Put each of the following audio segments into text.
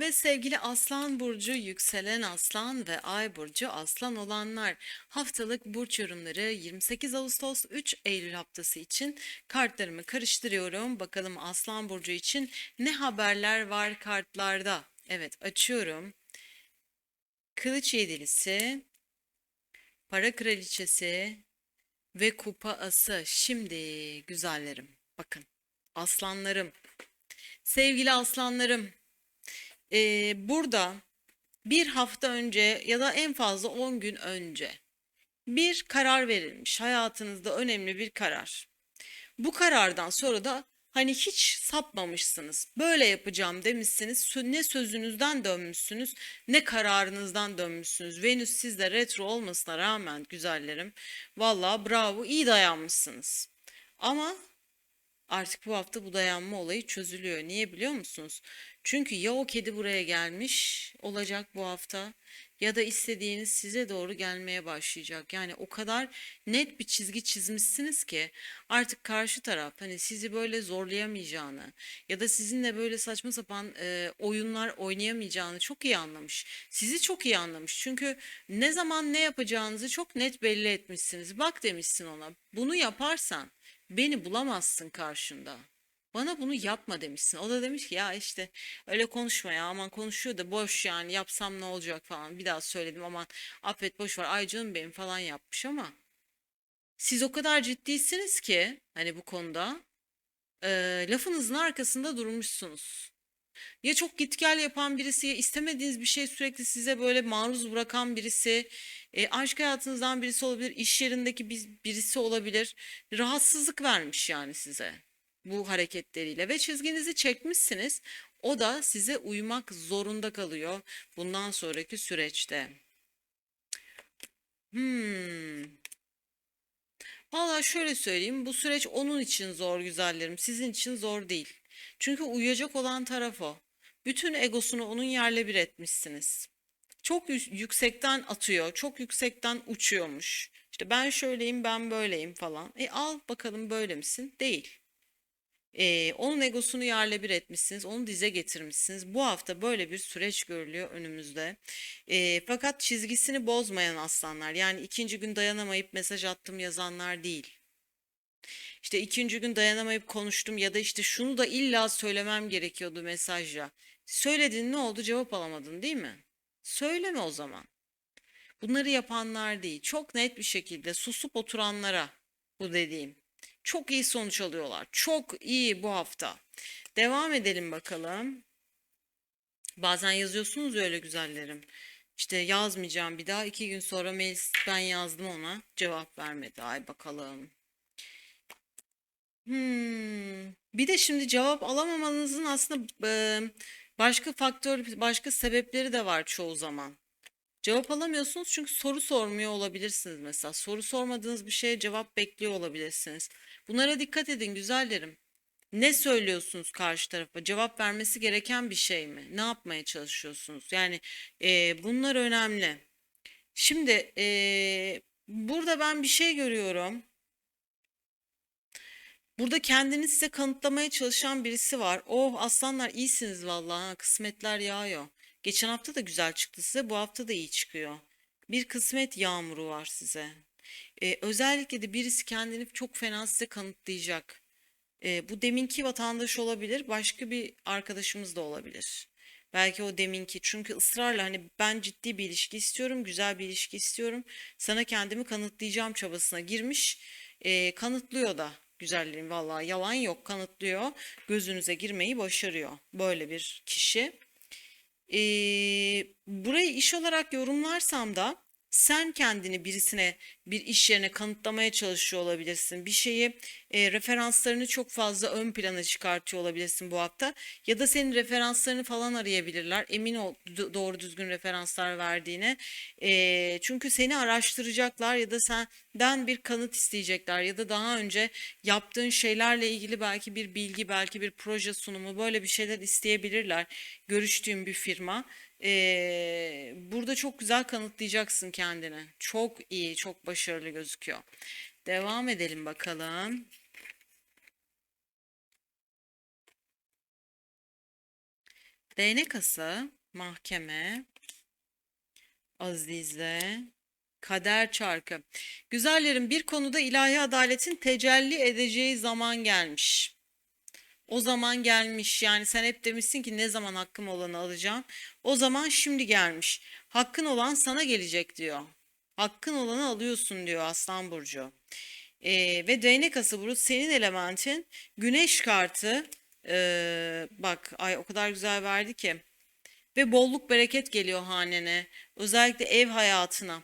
Ve sevgili Aslan Burcu, yükselen Aslan ve Ay Burcu Aslan olanlar haftalık burç yorumları 28 Ağustos 3 Eylül haftası için kartlarımı karıştırıyorum. Bakalım Aslan Burcu için ne haberler var kartlarda? Evet açıyorum. Kılıç yedilisi, para kraliçesi ve kupa ası. Şimdi güzellerim bakın aslanlarım. Sevgili aslanlarım, ee, burada bir hafta önce ya da en fazla 10 gün önce bir karar verilmiş. Hayatınızda önemli bir karar. Bu karardan sonra da hani hiç sapmamışsınız. Böyle yapacağım demişsiniz. Ne sözünüzden dönmüşsünüz, ne kararınızdan dönmüşsünüz. Venüs sizde retro olmasına rağmen güzellerim. Vallahi bravo, iyi dayanmışsınız. Ama Artık bu hafta bu dayanma olayı çözülüyor. Niye biliyor musunuz? Çünkü ya o kedi buraya gelmiş olacak bu hafta ya da istediğiniz size doğru gelmeye başlayacak. Yani o kadar net bir çizgi çizmişsiniz ki artık karşı taraf hani sizi böyle zorlayamayacağını ya da sizinle böyle saçma sapan e, oyunlar oynayamayacağını çok iyi anlamış. Sizi çok iyi anlamış. Çünkü ne zaman ne yapacağınızı çok net belli etmişsiniz. Bak demişsin ona. Bunu yaparsan Beni bulamazsın karşında. Bana bunu yapma demişsin. O da demiş ki ya işte öyle konuşma ya aman konuşuyor da boş yani yapsam ne olacak falan. Bir daha söyledim aman affet boş ver ay canım benim falan yapmış ama siz o kadar ciddisiniz ki hani bu konuda eee, lafınızın arkasında durmuşsunuz. Ya çok git gel yapan birisi ya istemediğiniz bir şey sürekli size böyle maruz bırakan birisi, e, aşk hayatınızdan birisi olabilir, iş yerindeki bir- birisi olabilir. Rahatsızlık vermiş yani size bu hareketleriyle ve çizginizi çekmişsiniz. O da size uymak zorunda kalıyor bundan sonraki süreçte. Hmm. Valla şöyle söyleyeyim, bu süreç onun için zor güzellerim, sizin için zor değil. Çünkü uyuyacak olan taraf o. Bütün egosunu onun yerle bir etmişsiniz. Çok yü- yüksekten atıyor, çok yüksekten uçuyormuş. İşte ben şöyleyim, ben böyleyim falan. E al bakalım böyle misin? Değil. Ee, onun egosunu yerle bir etmişsiniz, onu dize getirmişsiniz. Bu hafta böyle bir süreç görülüyor önümüzde. Ee, fakat çizgisini bozmayan aslanlar, yani ikinci gün dayanamayıp mesaj attım yazanlar değil. İşte ikinci gün dayanamayıp konuştum ya da işte şunu da illa söylemem gerekiyordu mesajla. Söyledin ne oldu cevap alamadın değil mi? Söyleme o zaman. Bunları yapanlar değil, çok net bir şekilde susup oturanlara bu dediğim. Çok iyi sonuç alıyorlar. Çok iyi bu hafta. Devam edelim bakalım. Bazen yazıyorsunuz ya öyle güzellerim. İşte yazmayacağım bir daha. iki gün sonra mail ben yazdım ona. Cevap vermedi. Ay bakalım. Hmm. Bir de şimdi cevap alamamanızın aslında başka faktör, başka sebepleri de var çoğu zaman. Cevap alamıyorsunuz çünkü soru sormuyor olabilirsiniz mesela. Soru sormadığınız bir şeye cevap bekliyor olabilirsiniz. Bunlara dikkat edin güzellerim. Ne söylüyorsunuz karşı tarafa? Cevap vermesi gereken bir şey mi? Ne yapmaya çalışıyorsunuz? Yani e, bunlar önemli. Şimdi e, burada ben bir şey görüyorum. Burada kendini size kanıtlamaya çalışan birisi var. Oh aslanlar iyisiniz vallahi. ha, Kısmetler yağıyor. Geçen hafta da güzel çıktı size. Bu hafta da iyi çıkıyor. Bir kısmet yağmuru var size. Ee, özellikle de birisi kendini çok fena size kanıtlayacak. Ee, bu deminki vatandaş olabilir. Başka bir arkadaşımız da olabilir. Belki o deminki. Çünkü ısrarla hani ben ciddi bir ilişki istiyorum. Güzel bir ilişki istiyorum. Sana kendimi kanıtlayacağım çabasına girmiş. Ee, kanıtlıyor da. Güzelliğin vallahi yalan yok kanıtlıyor. Gözünüze girmeyi başarıyor. Böyle bir kişi. Ee, burayı iş olarak yorumlarsam da sen kendini birisine bir iş yerine kanıtlamaya çalışıyor olabilirsin. Bir şeyi e, referanslarını çok fazla ön plana çıkartıyor olabilirsin bu hafta. Ya da senin referanslarını falan arayabilirler. Emin ol doğru düzgün referanslar verdiğine. E, çünkü seni araştıracaklar ya da senden bir kanıt isteyecekler. Ya da daha önce yaptığın şeylerle ilgili belki bir bilgi, belki bir proje sunumu böyle bir şeyler isteyebilirler. Görüştüğüm bir firma. Ee, burada çok güzel kanıtlayacaksın kendini. Çok iyi, çok başarılı gözüküyor. Devam edelim bakalım. Değnek ası, mahkeme, azize, kader çarkı. Güzellerin bir konuda ilahi adaletin tecelli edeceği zaman gelmiş. O zaman gelmiş. Yani sen hep demişsin ki ne zaman hakkım olanı alacağım. O zaman şimdi gelmiş. Hakkın olan sana gelecek diyor. Hakkın olanı alıyorsun diyor Aslan Burcu. Ee, ve değnek ası burcu senin elementin güneş kartı. Ee, bak ay o kadar güzel verdi ki. Ve bolluk bereket geliyor hanene. Özellikle ev hayatına.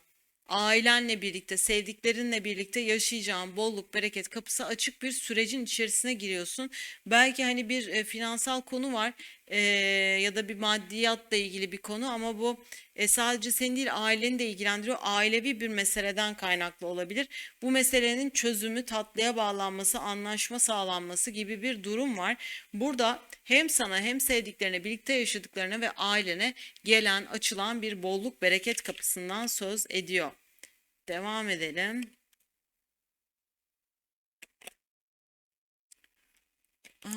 Ailenle birlikte, sevdiklerinle birlikte yaşayacağın bolluk, bereket kapısı açık bir sürecin içerisine giriyorsun. Belki hani bir e, finansal konu var e, ya da bir maddiyatla ilgili bir konu ama bu e, sadece seni değil aileni de ilgilendiriyor. Ailevi bir meseleden kaynaklı olabilir. Bu meselenin çözümü, tatlıya bağlanması, anlaşma sağlanması gibi bir durum var. Burada hem sana hem sevdiklerine, birlikte yaşadıklarına ve ailene gelen, açılan bir bolluk, bereket kapısından söz ediyor. Devam edelim. Hmm.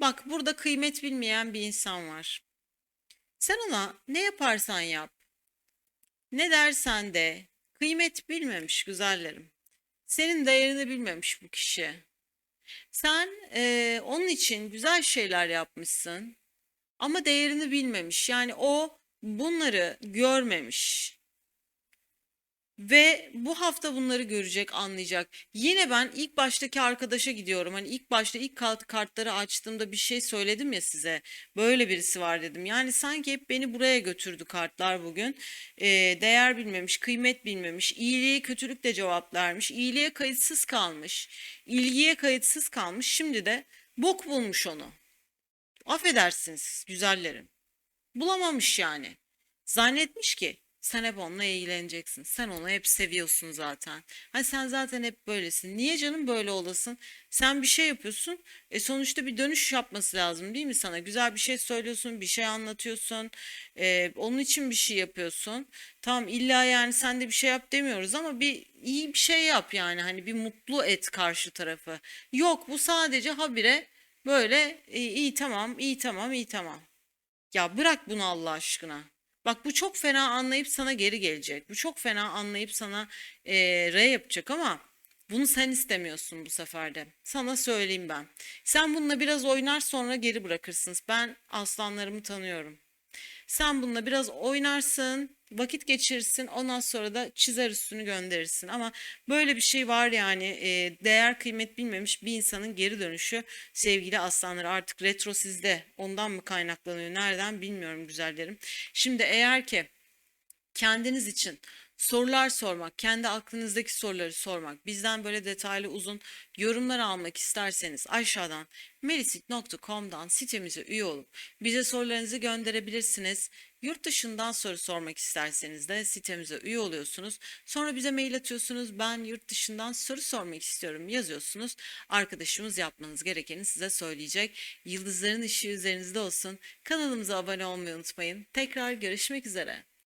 Bak burada kıymet bilmeyen bir insan var. Sen ona ne yaparsan yap, ne dersen de kıymet bilmemiş güzellerim. Senin değerini bilmemiş bu kişi. Sen eee, onun için güzel şeyler yapmışsın ama değerini bilmemiş. Yani o bunları görmemiş. Ve bu hafta bunları görecek, anlayacak. Yine ben ilk baştaki arkadaşa gidiyorum. Hani ilk başta ilk kart, kartları açtığımda bir şey söyledim ya size. Böyle birisi var dedim. Yani sanki hep beni buraya götürdü kartlar bugün. Ee, değer bilmemiş, kıymet bilmemiş, iyiliğe kötülükle cevap vermiş, iyiliğe kayıtsız kalmış, ilgiye kayıtsız kalmış. Şimdi de bok bulmuş onu. Affedersiniz güzellerim. Bulamamış yani. Zannetmiş ki sen hep onunla ilgileneceksin. Sen onu hep seviyorsun zaten. Hani sen zaten hep böylesin. Niye canım böyle olasın? Sen bir şey yapıyorsun. E sonuçta bir dönüş yapması lazım değil mi sana? Güzel bir şey söylüyorsun, bir şey anlatıyorsun. E, onun için bir şey yapıyorsun. Tamam illa yani sen de bir şey yap demiyoruz ama bir iyi bir şey yap yani. Hani bir mutlu et karşı tarafı. Yok bu sadece habire böyle e, iyi tamam, iyi tamam, iyi tamam. Ya bırak bunu Allah aşkına. Bak bu çok fena anlayıp sana geri gelecek. Bu çok fena anlayıp sana eee R yapacak ama bunu sen istemiyorsun bu sefer de. Sana söyleyeyim ben. Sen bununla biraz oynar sonra geri bırakırsın. Ben aslanlarımı tanıyorum. Sen bununla biraz oynarsın, vakit geçirirsin, ondan sonra da çizer üstünü gönderirsin. Ama böyle bir şey var yani e, değer kıymet bilmemiş bir insanın geri dönüşü sevgili aslanlar artık retro sizde. Ondan mı kaynaklanıyor, nereden bilmiyorum güzellerim. Şimdi eğer ki kendiniz için sorular sormak, kendi aklınızdaki soruları sormak, bizden böyle detaylı uzun yorumlar almak isterseniz aşağıdan melisit.com'dan sitemize üye olup bize sorularınızı gönderebilirsiniz. Yurt dışından soru sormak isterseniz de sitemize üye oluyorsunuz. Sonra bize mail atıyorsunuz. Ben yurt dışından soru sormak istiyorum yazıyorsunuz. Arkadaşımız yapmanız gerekeni size söyleyecek. Yıldızların ışığı üzerinizde olsun. Kanalımıza abone olmayı unutmayın. Tekrar görüşmek üzere.